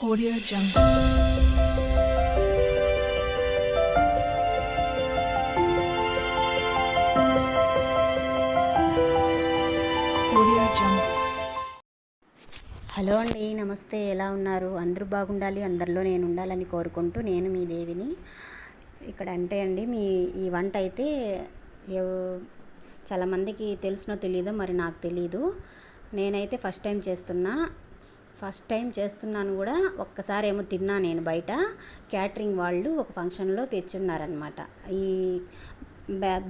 Audio Jungle. Audio Jungle. Hello అండి నమస్తే. ఎలా ఉన్నారు? అందరూ బాగుండాలి అందరిలో నేను ఉండాలని కోరుకుంటూ నేను మీ దేవిని. ఇక్కడ అంటే అండి మీ ఈ వంట అయితే చాలామందికి తెలుసునో తెలియదో మరి నాకు తెలీదు. నేనైతే ఫస్ట్ టైం చేస్తున్నా. ఫస్ట్ టైం చేస్తున్నాను కూడా ఒక్కసారి ఏమో తిన్నా నేను బయట. క్యాటరింగ్ వాళ్ళు ఒక ఫంక్షన్లో తెచ్చున్నారనమాట ఈ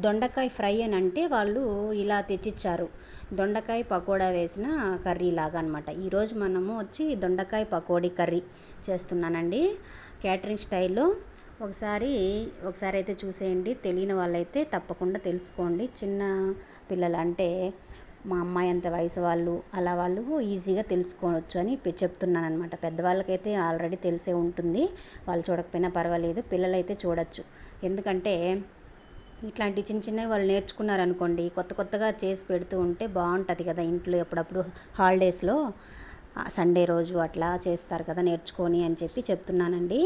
దొండకాయ ఫ్రై అని అంటే వాళ్ళు ఇలా తెచ్చిచ్చారు. దొండకాయ పకోడా వేసిన కర్రీ లాగా అనమాట ఈరోజు మనము వచ్చి దొండకాయ పకోడీ కర్రీ చేస్తున్నానండి. క్యాటరింగ్ స్టైల్లో ఒకసారి ఒకసారి అయితే చూసేయండి. తెలియని వాళ్ళైతే తప్పకుండా తెలుసుకోండి. చిన్న పిల్లలు అంటే మా అమ్మాయి అంత వయసు వాళ్ళు అలా వాళ్ళు ఈజీగా తెలుసుకోవచ్చు అని చెప్తున్నాను అనమాట పెద్దవాళ్ళకైతే ఆల్రెడీ తెలిసే ఉంటుంది. వాళ్ళు చూడకపోయినా పర్వాలేదు పిల్లలైతే చూడొచ్చు. ఎందుకంటే ఇట్లాంటి చిన్న చిన్నవి వాళ్ళు నేర్చుకున్నారనుకోండి కొత్త కొత్తగా చేసి పెడుతూ ఉంటే బాగుంటుంది కదా ఇంట్లో ఎప్పుడప్పుడు హాలిడేస్లో. సండే రోజు అట్లా చేస్తారు కదా నేర్చుకొని అని చెప్పి చెప్తున్నానండి.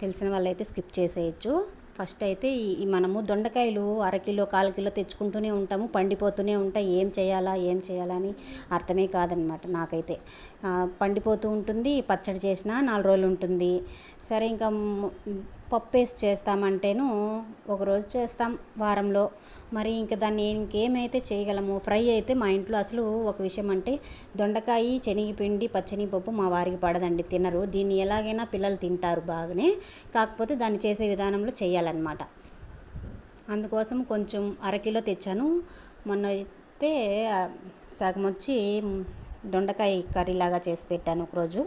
తెలిసిన వాళ్ళైతే స్కిప్ చేసేయచ్చు. ఫస్ట్ అయితే ఈ- మనము దొండకాయలు అరకిలో కాలు కిలో తెచ్చుకుంటూనే ఉంటాము పండిపోతూనే ఉంటాయి. ఏం చేయాలా ఏం చేయాలా అని అర్థమే కాదనమాట నాకైతే. పండిపోతూ ఉంటుంది పచ్చడి చేసినా నాలుగు రోజులు ఉంటుంది. సరే ఇంకా పప్పు వేసి చేస్తామంటేను ఒకరోజు చేస్తాం వారంలో. మరి ఇంకా దాన్ని ఇంకేమైతే చేయగలము ఫ్రై అయితే మా ఇంట్లో అసలు ఒక విషయం అంటే దొండకాయ శనగపిండి పచ్చనిపప్పు మా వారికి పడదండి తినరు. దీన్ని ఎలాగైనా పిల్లలు తింటారు బాగానే. కాకపోతే దాన్ని చేసే విధానంలో చేయాలన్నమాట. అందుకోసం కొంచెం అరకిలో తెచ్చాను. మొన్న అయితే సగం వచ్చి దొండకాయ కర్రీ లాగా చేసి పెట్టాను ఒకరోజు.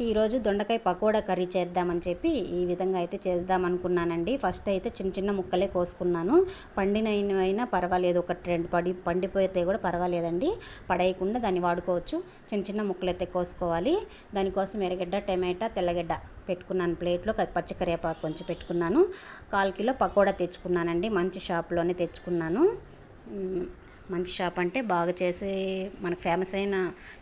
ఈరోజు దొండకాయ పకోడా కర్రీ చేద్దామని చెప్పి ఈ విధంగా అయితే చేద్దాం అనుకున్నానండి. ఫస్ట్ అయితే చిన్న చిన్న ముక్కలే కోసుకున్నాను. పండినైనా పర్వాలేదు ఒక రెండు పడి పండిపోతే కూడా పర్వాలేదండి. పడేయకుండా దాన్ని వాడుకోవచ్చు. చిన్న చిన్న ముక్కలు అయితే కోసుకోవాలి. దానికోసం ఎర్రగడ్డ టమాటా తెల్లగడ్డ పెట్టుకున్నాను. ప్లేట్లో పచ్చకరివేపాకు కొంచెం పెట్టుకున్నాను. కాల్ కిలో పకోడా తెచ్చుకున్నానండి. మంచి షాప్లోనే తెచ్చుకున్నాను. మంచి షాప్ అంటే బాగా చేసే మనకు ఫేమస్ అయిన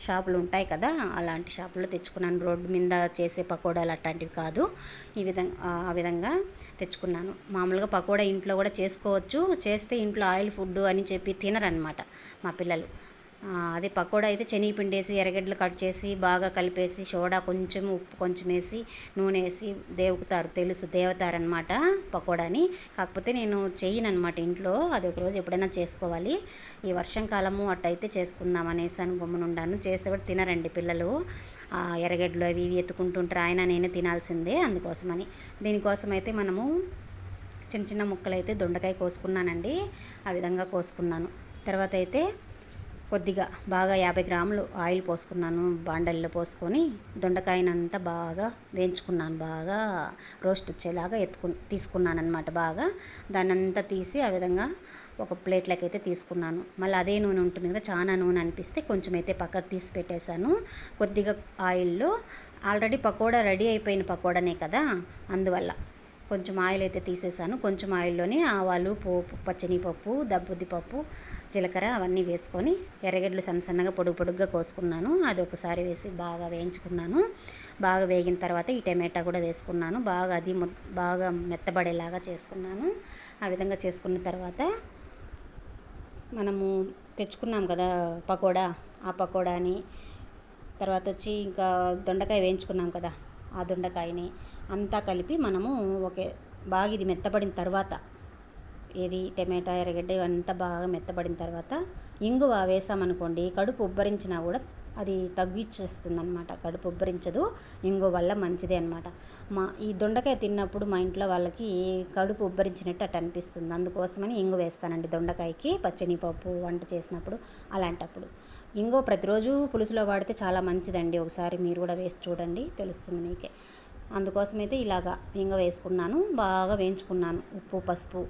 షాపులు ఉంటాయి కదా అలాంటి షాపులో తెచ్చుకున్నాను. రోడ్డు మీద చేసే పకోడాలు అట్లాంటివి కాదు. ఈ విధంగా ఆ విధంగా తెచ్చుకున్నాను. మామూలుగా పకోడా ఇంట్లో కూడా చేసుకోవచ్చు. చేస్తే ఇంట్లో ఆయిల్ ఫుడ్ అని చెప్పి తినరనమాట మా పిల్లలు. అదే పకోడా అయితే శనగపిండి వేసి ఎర్రగడ్డలు కట్ చేసి బాగా కలిపేసి సోడా కొంచెం ఉప్పు కొంచెం వేసి నూనె వేసి దేవుకుతారు తెలుసు దేవతారనమాట పకోడాని. కాకపోతే నేను చెయ్యనమాట ఇంట్లో అది ఒకరోజు ఎప్పుడైనా చేసుకోవాలి. ఈ వర్షంకాలము అట్టయితే చేసుకుందాం అనేసి అని గమ్మునుండాను చేస్తే కూడా తినరండి పిల్లలు. ఆ ఎర్రగడ్డలు అవి ఇవి ఎత్తుకుంటుంటారు ఆయన నేను తినాల్సిందే అందుకోసమని. దీనికోసం అయితే మనము చిన్న చిన్న ముక్కలైతే దొండకాయ కోసుకున్నానండి. ఆ విధంగా కోసుకున్నాను. తర్వాత అయితే కొద్దిగా బాగా యాభై గ్రాములు ఆయిల్ పోసుకున్నాను బాండల్లో పోసుకొని దొండకాయనంతా బాగా వేయించుకున్నాను బాగా రోస్ట్ వచ్చేలాగా ఎత్తుకు తీసుకున్నాను అనమాట బాగా. దాన్ని అంతా తీసి ఆ విధంగా ఒక ప్లేట్లోకి అయితే తీసుకున్నాను. మళ్ళీ అదే నూనె ఉంటుంది కదా చాలా నూనె అనిపిస్తే కొంచెం అయితే పక్కకు తీసి పెట్టేశాను. కొద్దిగా ఆయిల్లో ఆల్రెడీ పకోడా రెడీ అయిపోయిన పకోడానే కదా అందువల్ల. కొంచెం ఆయిల్ అయితే తీసేసాను. కొంచెం ఆయిల్లోనే ఆవాలు పోపు పచ్చనిపప్పు దబ్బుద్ది పప్పు జీలకర్ర అవన్నీ వేసుకొని ఎర్రగడ్డలు సన్న సన్నగా పొడుగు పొడుగ్గా కోసుకున్నాను. అది ఒకసారి వేసి బాగా వేయించుకున్నాను. బాగా వేగిన తర్వాత ఈ టమాటా కూడా వేసుకున్నాను. బాగా అది బాగా మెత్తబడేలాగా చేసుకున్నాను. ఆ విధంగా చేసుకున్న తర్వాత మనము తెచ్చుకున్నాం కదా పకోడా. ఆ పకోడాని తర్వాత వచ్చి ఇంకా దొండకాయ వేయించుకున్నాం కదా. ఆ దొండకాయని అంతా కలిపి మనము ఒకే బాగా ఇది మెత్తబడిన తర్వాత ఏది టమాటా ఎర్రగడ్డ ఇవంతా బాగా మెత్తబడిన తర్వాత ఇంగువ వేసామనుకోండి కడుపు ఉబ్బరించినా కూడా అది తగ్గిచ్చేస్తుంది అనమాట కడుపు ఉబ్బరించదు ఇంగువ వల్ల మంచిదే అనమాట మా ఈ దొండకాయ తిన్నప్పుడు మా ఇంట్లో వాళ్ళకి కడుపు ఉబ్బరించినట్టు అట్టు అనిపిస్తుంది. అందుకోసమని ఇంగు వేస్తానండి దొండకాయకి పచ్చనిపప్పు వంట చేసినప్పుడు అలాంటప్పుడు. ఇంగో ప్రతిరోజు పులుసులో వాడితే చాలా మంచిదండి. ఒకసారి మీరు కూడా వేసి చూడండి తెలుస్తుంది మీకే. అందుకోసమైతే ఇలాగా ఇంగ వేసుకున్నాను బాగా వేయించుకున్నాను. ఉప్పు పసుపు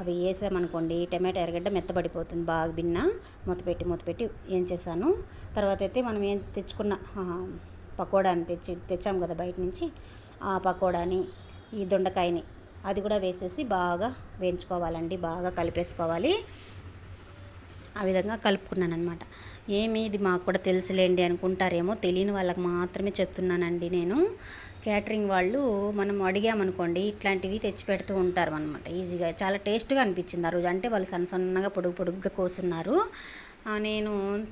అవి వేసామనుకోండి టమాటా ఎర్రగడ్డ మెత్తబడిపోతుంది బాగా బిన్న మూతపెట్టి మూతపెట్టి ఏం చేశాను తర్వాత అయితే మనం ఏం తెచ్చుకున్న పకోడాని తెచ్చి తెచ్చాము కదా బయట నుంచి ఆ పకోడాని ఈ దొండకాయని అది కూడా వేసేసి బాగా వేయించుకోవాలండి బాగా కలిపేసుకోవాలి. ఆ విధంగా కలుపుకున్నాను అనమాట ఏమి ఇది మాకు కూడా తెలుసులేండి అనుకుంటారేమో తెలియని వాళ్ళకి మాత్రమే చెప్తున్నానండి నేను. క్యాటరింగ్ వాళ్ళు మనం అడిగామనుకోండి ఇట్లాంటివి తెచ్చి పెడుతూ ఉంటారు అనమాట ఈజీగా చాలా టేస్ట్గా అనిపించింది ఆ రోజు. అంటే వాళ్ళు సన్న సన్నగా పొడుగు పొడుగ్గా కోసున్నారు. నేను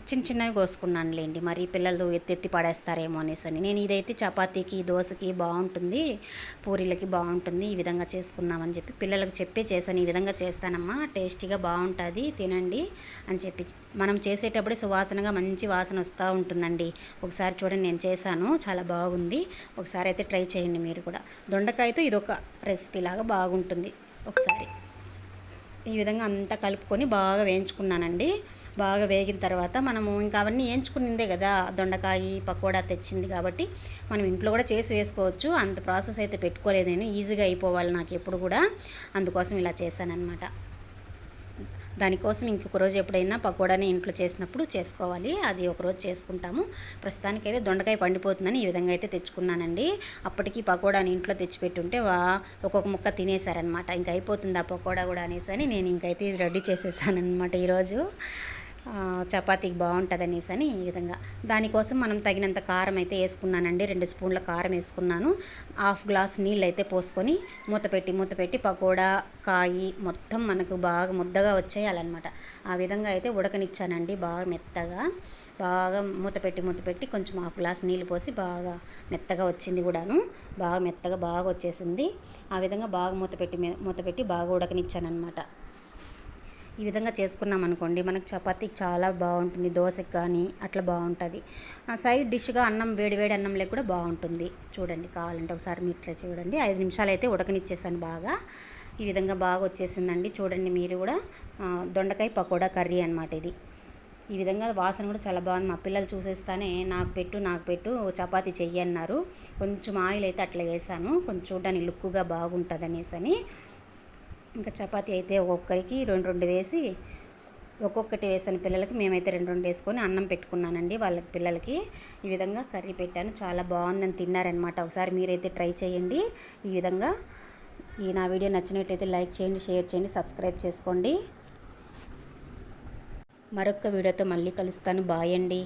చిన్న చిన్నవి కోసుకున్నానులేండి. మరి పిల్లలు ఎత్తెత్తి పడేస్తారేమో అనేసి అని. నేను ఇదైతే చపాతీకి దోశకి బాగుంటుంది పూరీలకి బాగుంటుంది ఈ విధంగా చేసుకుందామని చెప్పి పిల్లలకు చెప్పే చేశాను. ఈ విధంగా చేస్తానమ్మా టేస్టీగా బాగుంటుంది తినండి అని చెప్పి. మనం చేసేటప్పుడే సువాసనగా మంచి వాసన వస్తూ ఉంటుందండి. ఒకసారి చూడండి నేను చేశాను చాలా బాగుంది. ఒకసారి అయితే ట్రై చేయండి మీరు కూడా. దొండకాయతో ఇదొక రెసిపీ లాగా బాగుంటుంది. ఒకసారి ఈ విధంగా అంతా కలుపుకొని బాగా వేయించుకున్నానండి. బాగా వేగిన తర్వాత మనము ఇంకా అవన్నీ వేయించుకునిందే కదా దొండకాయ పకోడా తెచ్చింది కాబట్టి మనం ఇంట్లో కూడా చేసి వేసుకోవచ్చు. అంత ప్రాసెస్ అయితే పెట్టుకోలేదు నేను ఈజీగా అయిపోవాలి నాకు ఎప్పుడు కూడా. అందుకోసం ఇలా చేశానన్నమాట. దానికోసం ఇంకొక రోజు ఎప్పుడైనా పకోడాని ఇంట్లో చేసినప్పుడు చేసుకోవాలి. అది ఒకరోజు చేసుకుంటాము. ప్రస్తుతానికైతే దొండకాయ పండిపోతుందని ఈ విధంగా అయితే తెచ్చుకున్నానండి. అప్పటికి పకోడాని ఇంట్లో తెచ్చిపెట్టుంటే వా ఒక్కొక్క ముక్క తినేశారనమాట ఇంక అయిపోతుంది ఆ పకోడా కూడా అనేసి అని నేను ఇంకైతే ఇది రెడీ చేసేసానమాట ఈరోజు. చపాతీకి బాగుంటుంది అనేసి అని ఈ విధంగా. దానికోసం మనం తగినంత కారం అయితే వేసుకున్నానండి. రెండు స్పూన్ల కారం వేసుకున్నాను. హాఫ్ గ్లాస్ నీళ్ళు అయితే పోసుకొని మూత పెట్టి మూత పెట్టి పకోడా కాయి మొత్తం మనకు బాగా ముద్దగా వచ్చేయాలన్నమాట. ఆ విధంగా అయితే ఉడకనిచ్చానండి బాగా మెత్తగా. బాగా మూత పెట్టి మూత పెట్టి కొంచెం హాఫ్ గ్లాస్ నీళ్ళు పోసి బాగా మెత్తగా వచ్చింది కూడాను. బాగా మెత్తగా బాగా వచ్చేసింది. ఆ విధంగా బాగా మూత పెట్టి మూత పెట్టి బాగా ఉడకనిచ్చానమాట ఈ విధంగా చేసుకున్నాం అనుకోండి మనకు చపాతీకి చాలా బాగుంటుంది దోశకి కానీ అట్లా బాగుంటుంది. ఆ సైడ్ డిష్గా అన్నం వేడి వేడి అన్నంలో కూడా బాగుంటుంది. చూడండి కావాలంటే ఒకసారి మీరు ట్రై చూడండి. ఐదు నిమిషాలు అయితే ఉడకనిచ్చేసాను బాగా. ఈ విధంగా బాగా వచ్చేసిందండి. చూడండి మీరు కూడా దొండకాయ పకోడా కర్రీ అనమాట ఇది. ఈ విధంగా వాసన కూడా చాలా బాగుంది. మా పిల్లలు చూసేస్తానే నాకు పెట్టు నాకు పెట్టు చపాతి చెయ్యి అన్నారు కొంచెం ఆయిల్ అయితే అట్లా వేసాను. కొంచెం చూడడానికి లుక్గా బాగుంటుంది అనేసి అని ఇంకా చపాతి అయితే ఒక్కొక్కరికి రెండు రెండు వేసి ఒక్కొక్కటి వేసాను పిల్లలకి మేమైతే రెండు రెండు వేసుకొని అన్నం పెట్టుకున్నానండి. వాళ్ళ పిల్లలకి ఈ విధంగా కర్రీ పెట్టాను. చాలా బాగుందని తిన్నారనమాట ఒకసారి మీరైతే ట్రై చేయండి. ఈ విధంగా ఈ నా వీడియో నచ్చినట్టయితే లైక్ చేయండి షేర్ చేయండి సబ్స్క్రైబ్ చేసుకోండి. మరొక వీడియోతో మళ్ళీ కలుస్తాను. బాయ్ అండి.